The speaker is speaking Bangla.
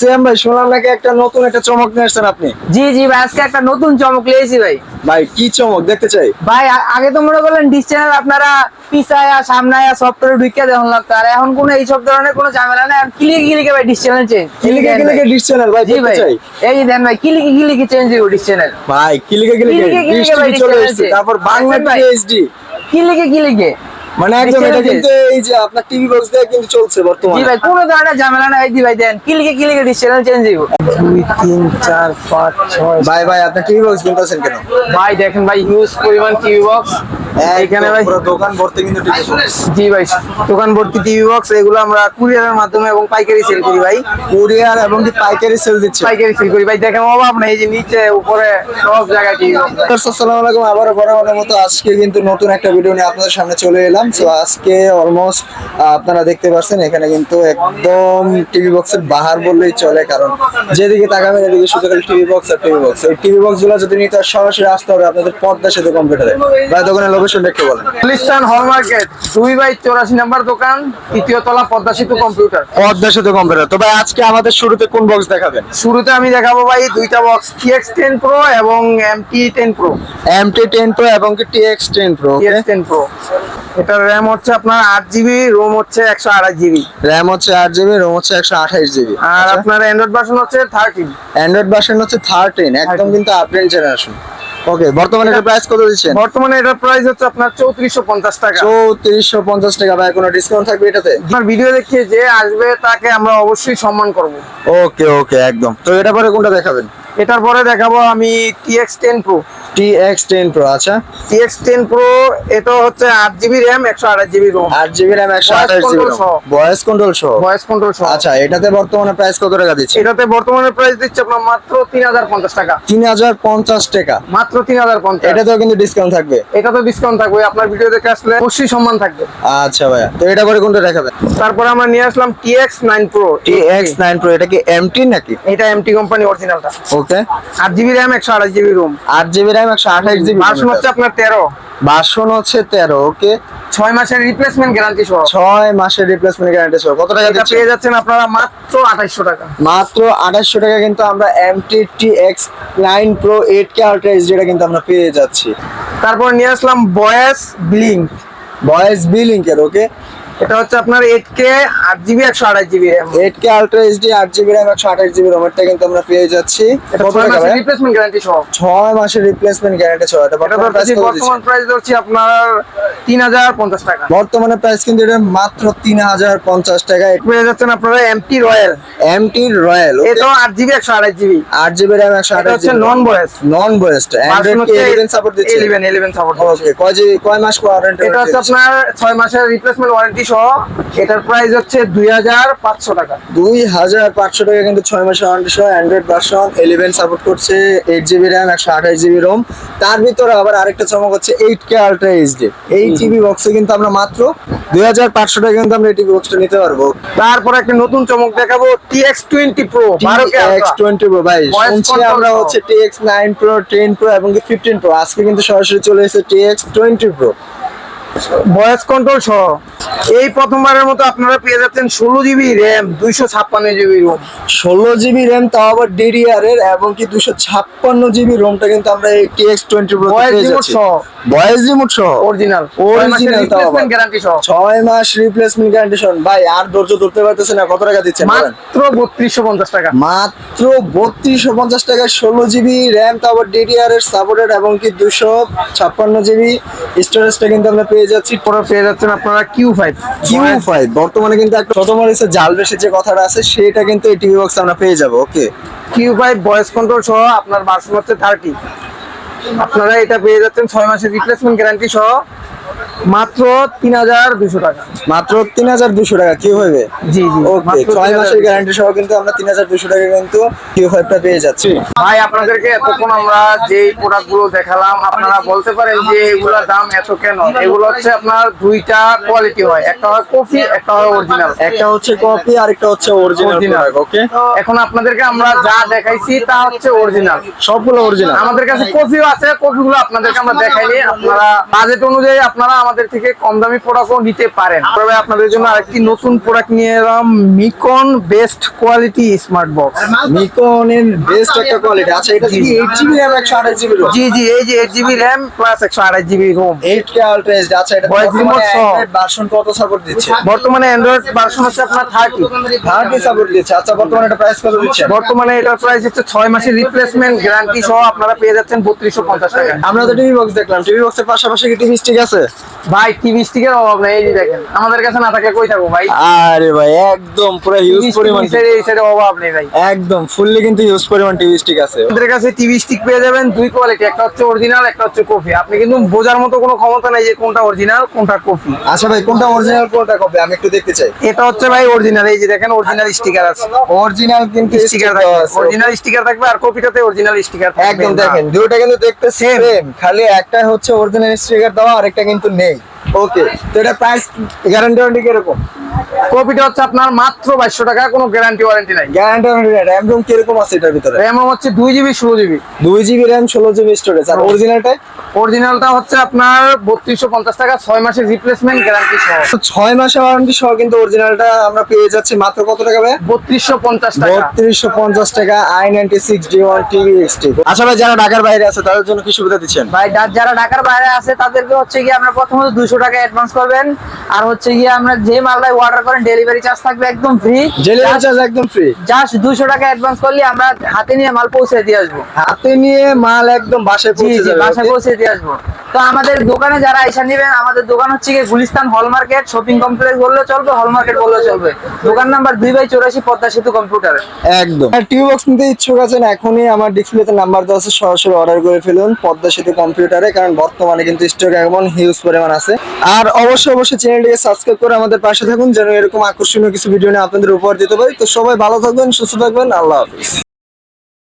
সিয়াম ভাই শুনলাম নাকি একটা নতুন একটা চমক নিয়ে আসছেন আপনি। জি জি ভাই আজকে একটা নতুন চমক লিয়েছি ভাই। ভাই কি চমক দেখতে চাই? ভাই আগে তো মনে করলেন ডিস চ্যানেল আপনারা পিছায়া সামনায়া সফটওয়্যার ঢুকিয়ে দেওয়া লাগতো। আর এখন কোনো এইসব ধরনের কোনো ঝামেলা নেই। ক্লিকে ক্লিকে ভাই ডিস চ্যানেল চেঞ্জ কিলিকে কিলিকে ডিশ চ্যানেল ভাই জি ভাই। এই দেন ভাই ক্লিকে ক্লিকে চেঞ্জ দিব ডিস চ্যানেল। ভাই কিলিকে কিলিকে চলে এসেছে। তারপর বাংলা আচ্ছা ভাই। টিভি এইচডি ক্লিকে ক্লিকে। মানে একদম এটা কিন্তু এই যে আপনার টিভি বক্স দিয়ে কিন্তু চলছে জি বর্তমানে ভাই কোনো ধরনের ঝামেলা নাই দি ভাই দেন। ক্লিকে ক্লিকে ডিস চ্যানেল চেঞ্জ দিব দুই তিন চার পাঁচ ছয় ভাই ভাই আপনি টিভি বক্স কিনতেছেন কেন? ভাই দেখেন ভাই হিউজ পরিমাণ টিভি বক্স এখানে ভাই দোকান ভর্তি কিন্তু জি ভাই দোকান ভর্তি টিভি বক্স এগুলো আমরা কুরিয়ারের মাধ্যমে এবং পাইকারি সেল করি ভাই। কুরিয়ার এবং পাইকারি সেল দিচ্ছে? পাইকারি সেল করি ভাই দেখেন অভাব নেই এই যে নিচে উপরে সব জায়গায় টিভি বক্স আসসালামু আলাইকুম। আবারও বরাবরের মতো আজকে কিন্তু নতুন একটা ভিডিও নিয়ে আপনাদের সামনে চলে এলাম। তো আজকে অলমোস্ট আপনারা দেখতে পাচ্ছেন এখানে কিন্তু একদম টিভি বক্সের বাহার বললেই চলে কারণ যেদিকে তাকাবেন এদিকে শুধু খালি টিভি বক্স আর টিভি বক্স এই টিভি বক্সগুলো যদি নিতে সরাসরি আসতে হবে আপনাদের পদ্মা সেতু কম্পিউটারে ভাই দোকানের লোকেশনটা একটু বলেন। গুলিস্তান হল মার্কেট দুই বাই চৌরাশি নাম্বার দোকান তৃতীয় তলা পদ্মা সেতু কম্পিউটার পদ্মা সেতু কম্পিউটার তো ভাই আজকে আমাদের শুরুতে কোন বক্স দেখাবেন? শুরুতে আমি দেখাবো ভাই দুইটা বক্স টিএক্স টেন প্রো এবং MT ten pro MT ten pro এবং কি TX ten pro TX ten pro এটার র্যাম হচ্ছে আপনার আট জিবি রোম হচ্ছে একশো আড়াই জিবি র্যাম হচ্ছে আট জিবি রোম হচ্ছে একশো আঠাইশ জিবি আর আপনার অ্যান্ড্রয়েড ভার্সন হচ্ছে থার্টিন অ্যান্ড্রয়েড ভার্সন হচ্ছে থার্টিন একদম কিন্তু আপডেট জেনারেশন ওকে বর্তমানে এটা প্রাইস কত দিচ্ছেন? বর্তমানে এটা প্রাইস হচ্ছে আপনার চৌত্রিশশো পঞ্চাশ টাকা। চৌত্রিশশো পঞ্চাশ টাকা ভাই কোনো ডিসকাউন্ট থাকবে এটাতে? আপনার ভিডিও দেখে যে আসবে তাকে আমরা অবশ্যই সম্মান করব। ওকে ওকে একদম। তো এটা পরে কোনটা দেখাবেন? এটার পরে দেখাবো আমি TX ten pro T X ten pro আচ্ছা টিএক্স টেন প্রো এটা হচ্ছে আট জিবি র্যাম একশো আঠাশ জিবি রোম আট জিবি র্যাম একশো আঠাশ জিবি। ভয়েস কন্ট্রোল সহ। ভয়েস কন্ট্রোল সহ। আচ্ছা এটাতে বর্তমানে প্রাইস কত টাকা দিচ্ছে? এটাতে বর্তমানে প্রাইস দিচ্ছে আপনার মাত্র তিন হাজার পঞ্চাশ টাকা। তিন হাজার পঞ্চাশ টাকা। মাত্র তিন হাজার পঞ্চাশ। এটাতেও কিন্তু ডিসকাউন্ট থাকবে। এটা তো ডিসকাউন্ট থাকবে আপনার ভিডিও দেখে আসলে অবশ্যই সম্মান থাকবে। আচ্ছা ভাইয়া তো এটা পরে কোনটা দেখাবেন? তারপরে আমরা নিয়ে আসলাম TX nine pro X nine pro এটা কি এমটি নাকি? এটা এমটি কোম্পানি অরিজিনালটা ওকে আট জিবি র্যাম একশো আঠাশ জিবি রোম আট জিবি র্যাম একশো আঠাশ জিবি ভার্সন হচ্ছে আপনার তেরো। বাসন হচ্ছে তেরো ওকে? ছয় মাসের রিপ্লেসমেন্ট গ্যারান্টি সহ। ছয় মাসের রিপ্লেসমেন্ট গ্যারান্টি সহ। কত টাকা দিচ্ছে পেয়ে যাচ্ছেন আপনারা মাত্র আঠাইশশো টাকা। মাত্র আঠাশশো টাকা কিন্তু আমরা MT T X nine pro eight K ultra H যেটা কিন্তু আমরা পেয়ে যাচ্ছি। তারপর নিয়ে আসলাম বয়েস ব্লিং ভয়েস বিলিংকের ওকে? এটা হচ্ছে আপনার এইট কে আট জিবি একশো আঠাশ GB RAM eight K ultra HD আট জিবি র্যাম একশো আঠাশ জিবি রোমেরটা কিন্তু আমরা পেয়ে যাচ্ছি। এটা কত ছয় মাসের রিপ্লেসমেন্ট গ্যারান্টি সহ। ছয় মাসের রিপ্লেসমেন্ট গ্যারান্টি সহ। এটা এটা বর্তমান প্রাইস বর্তমান প্রাইস আপনার তিন হাজার পঞ্চাশ টাকা। বর্তমানে প্রাইস কিন্তু এটা মাত্র তিন হাজার পঞ্চাশ টাকা। পেয়ে যাচ্ছেন আপনারা এমটি রয়্যাল এমটি রয়্যাল এটাও আট জিবি একশো আঠাশ জিবি আট জিবি র্যাম একশো এটা হচ্ছে নন বয়েস নন অ্যান্ড্রয়েড কি ইলেভেন সাপোর্ট দিচ্ছে। ইলেভেন ইলেভেন সাপোর্ট ওকে কয় কয় মাস ওয়ারেন্টি এটা হচ্ছে আপনার ছয় মাসের রিপ্লেসমেন্ট ওয়ারেন্টি সহ এটার প্রাইস হচ্ছে দুই হাজার পাঁচশো টাকা। দুই হাজার পাঁচশো টাকা কিন্তু ছয় মাসের ওয়ারেন্টি সহ অ্যান্ড্রয়েড ভার্সন ইলেভেন সাপোর্ট করছে এইট জিবি র্যাম একশো আঠাশ জিবি রোম তার ভিতরে আবার আরেকটা চমক হচ্ছে এইট কে আলট্রা এইচডি এই টিভি বক্সে কিন্তু আমরা মাত্র দুই হাজার পাঁচশো টাকা কিন্তু আমরা এই টিভি বক্সটা নিতে পারব। তারপর একটা নতুন চমক দেখাবো টিএক্স টোয়েন্টি প্রো বারো এক্স টোয়েন্টি প্রো ভাই। শুনছি আমরা হচ্ছে T X nine pro ten pro এবং ফিফটিন প্রো আজকে কিন্তু সরাসরি চলে এসেছে T X twenty pro voice control সহ। এই প্রথমবারের মতো আপনারা পেয়ে যাচ্ছেন ষোলো জিবি র্যাম দুইশো ছাপ্পান্ন জিবি রোম ষোলো জিবি র্যাম তাও আবার ডিডিআর এর এবং কি দুশো ছাপ্পান্ন জিবি রোমটা কিন্তু আমরা এই T X twenty voice remote সহ। ভয়েস রিমোট সহ? অরিজিনাল তাও আবার। গ্যারান্টি সহ। ছয় মাস রিপ্লেসমেন্ট গ্যারান্টিশন ভাই আর ধৈর্য ধরতে পারতেছে না কত টাকা দিচ্ছেন মাত্র বত্রিশশো পঞ্চাশ টাকা। মাত্র বত্রিশশো পঞ্চাশ টাকা ষোলো জিবি র্যাম তারপর ডিডিআর এর সাপোর্টেড এবং কি দুশো ছাপ্পান্ন জিবি স্টোরেজটা কিন্তু আমরা পেয়ে যাচ্ছি পরে পেয়ে যাচ্ছেন আপনারা কিউ ফাইভ কিউ ফাইভ বর্তমানে কিন্তু একটা ছোট মরিচের জাল বেশি যে কথাটা আছে সেটা কিন্তু এই টিভি বক্স আমরা পেয়ে যাব okay Q five voice control সহ আপনার বার্সন হচ্ছে থার্টি আপনারা এটা পেয়ে যাচ্ছেন ছয় মাসের রিপ্লেসমেন্ট গ্যারান্টি সহ। মাত্র তিন হাজার দুশো টাকা। মাত্র তিন হাজার দুশো টাকা কি হবে জি জি ওকে ছয় মাসের গ্যারান্টি সহ কিন্তু আমরা তিন হাজার দুশো টাকা কিন্তু কিউ ফাইভটা পেয়ে যাচ্ছি। ভাই আপনাদেরকে এতক্ষণ আমরা যে প্রোডাক্টগুলো দেখালাম আপনারা বলতে পারেন যে এগুলোর দাম এত কেন? এগুলো হচ্ছে আপনার দুইটা কোয়ালিটি হয় একটা হয় কফি একটা হয় অরিজিনাল একটা হচ্ছে কপি আর একটা হচ্ছে অরিজিনাল ওকে এখন আপনাদেরকে আমরা যা দেখাইছি তা হচ্ছে অরিজিনাল সবগুলো অরিজিনাল আমাদের কাছে কফিও আছে কফি গুলো আপনাদেরকে আমরা দেখাইনি। আপনারা বাজেট অনুযায়ী আপনারা আমাদের থেকে কম দামি প্রোডাক্টও নিতে পারেন। তবে আপনাদের জন্য আরেকটি নতুন প্রোডাক্ট নিয়ে এলাম মিকন বেস্ট কোয়ালিটি স্মার্ট বক্স নিকনের বেস্ট একটা কোয়ালিটি আচ্ছা এটা কি এইট জিবি র্যাম একশো আঠাশ জিবি জি জি এই যে এইট জিবি র্যাম প্লাস একশো আঠাশ GB ROM eight K ultra HD আচ্ছা এটা Voice remote সহ। ভার্সন কত সাপোর্ট দিচ্ছে? বর্তমানে অ্যান্ড্রয়েড ভার্সন হচ্ছে আপনার থার্টি থার্টি সাপোর্ট দিচ্ছে। আচ্ছা বর্তমানে এটা প্রাইস কত দিচ্ছে? বর্তমানে এটার প্রাইস হচ্ছে ছয় মাসের রিপ্লেসমেন্ট গ্যারান্টি সহ আপনারা পেয়ে যাচ্ছেন বত্রিশশো পঞ্চাশ টাকা আমরা তো টিভি বক্স দেখলাম। টিভি বক্সের পাশাপাশি কি টিভি স্টিক আছে? ভাই টিভি স্টিকের অভাব নেই এই দেখেন। আমাদের কাছে না থাকলে কই থাকব ভাই? আরে ভাই একদম পুরো হিউজ পরিমাণ এই সাইডে অভাব নেই ভাই। একদম ফুললি কিন্তু হিউজ পরিমাণ টিভি স্টিক আছে। আমাদের কাছে টিভি স্টিক পেয়ে যাবেন দুই কোয়ালিটি একটা হচ্ছে অরিজিনাল একটা হচ্ছে কফি আপনি কিন্তু বোঝার মতো কোনো ক্ষমতা নাই যে কোনটা অরিজিনাল কোনটা কফি আচ্ছা ভাই কোনটা অরিজিনাল কোনটা কপি আমি একটু দেখতে চাই। এটা হচ্ছে ভাই অরিজিনাল এই যে দেখেন অরিজিনাল স্টিকার আছে। অরিজিনাল কিন্তু স্টিকার থাকবে অরিজিনাল স্টিকার থাকবে আর কপিটাতে অরিজিনাল স্টিকার একদম দেখেন দুটো কিন্তু দেখতে. সেম খালি একটা হচ্ছে অরিজিনাল স্টিকার দেওয়া আরেকটা কিন্তু নেই। ওকে তো এটা প্রাইস গ্যারান্টি ওয়ারেন্টি কীরকম কপিটা হচ্ছে আপনার মাত্র টাকা কোনো গ্যারান্টি ওয়ারেন্টি নাই। গ্যারান্টি ওয়ারেন্টি র্যাম রোম কীরকম আছে এটার ভিতরে? র্যাম হচ্ছে জিবি ষোলো জিবি দুই জিবি র্যাম ষোলো জিবি স্টোরেজ আর অরিজিনালটা অরিজিনালটা হচ্ছে আপনার বত্রিশশো পঞ্চাশ টাকা ছয় মাসের রিপ্লেসমেন্ট গ্যারান্টি সহ। ছয় মাসের ওয়ারেন্টি সহ কিন্তু অরিজিনালটা আমরা পেয়ে যাচ্ছি মাত্র কত টাকা ভাই? বত্রিশশো পঞ্চাশ টাকা। বত্রিশশো পঞ্চাশ টাকা I ninety six D one TV XT আচ্ছা ভাই যারা ঢাকার বাইরে আছে তাদের জন্য কি সুবিধা দিচ্ছেন? ভাই যারা ঢাকার বাইরে আছে তাদেরকে হচ্ছে গিয়ে আমরা প্রথমত দুশো টাকা অ্যাডভান্স করবেন। আর হচ্ছে গিয়ে আমরা যে মালটাই অর্ডার করেন ডেলিভারি চার্জ থাকবে একদম ফ্রি ডেলিভারি চার্জ একদম ফ্রি জাস্ট দুশো টাকা অ্যাডভান্স করলে আমরা হাতে নিয়ে মাল পৌঁছে দিয়ে আসব। হাতে নিয়ে মাল একদম বাসায় পৌঁছে জি যাবে বাসায় পৌঁছে দিয়ে আসব। তো আমাদের দোকানে যারা এসে নেবেন আমাদের দোকান হচ্ছে গিয়ে গুলিস্তান হল মার্কেট শপিং কমপ্লেক্স বললেও চলবে হল মার্কেট বললেও চলবে। দোকান নাম্বার দুই বাই চৌরাশি পদ্মা সেতু কম্পিউটার একদম। টিভি বক্স নিতে ইচ্ছুক আছেন এখনই আমার ডিসপ্লেতে নাম্বার দেওয়া আছে সরাসরি অর্ডার করে ফেলুন পদ্মা সেতু কম্পিউটারে কারণ বর্তমানে কিন্তু স্টক এমন হিউজ পরিমাণ আছে। আর অবশ্যই অবশ্যই চ্যানেলটিকে সাবস্ক্রাইব করে আমাদের পাশে থাকুন যেন এরকম আকর্ষণীয় কিছু ভিডিও নিয়ে আপনাদের উপহার দিতে পারি। তো সবাই ভালো থাকবেন, সুস্থ থাকবেন, আল্লাহ হাফিজ।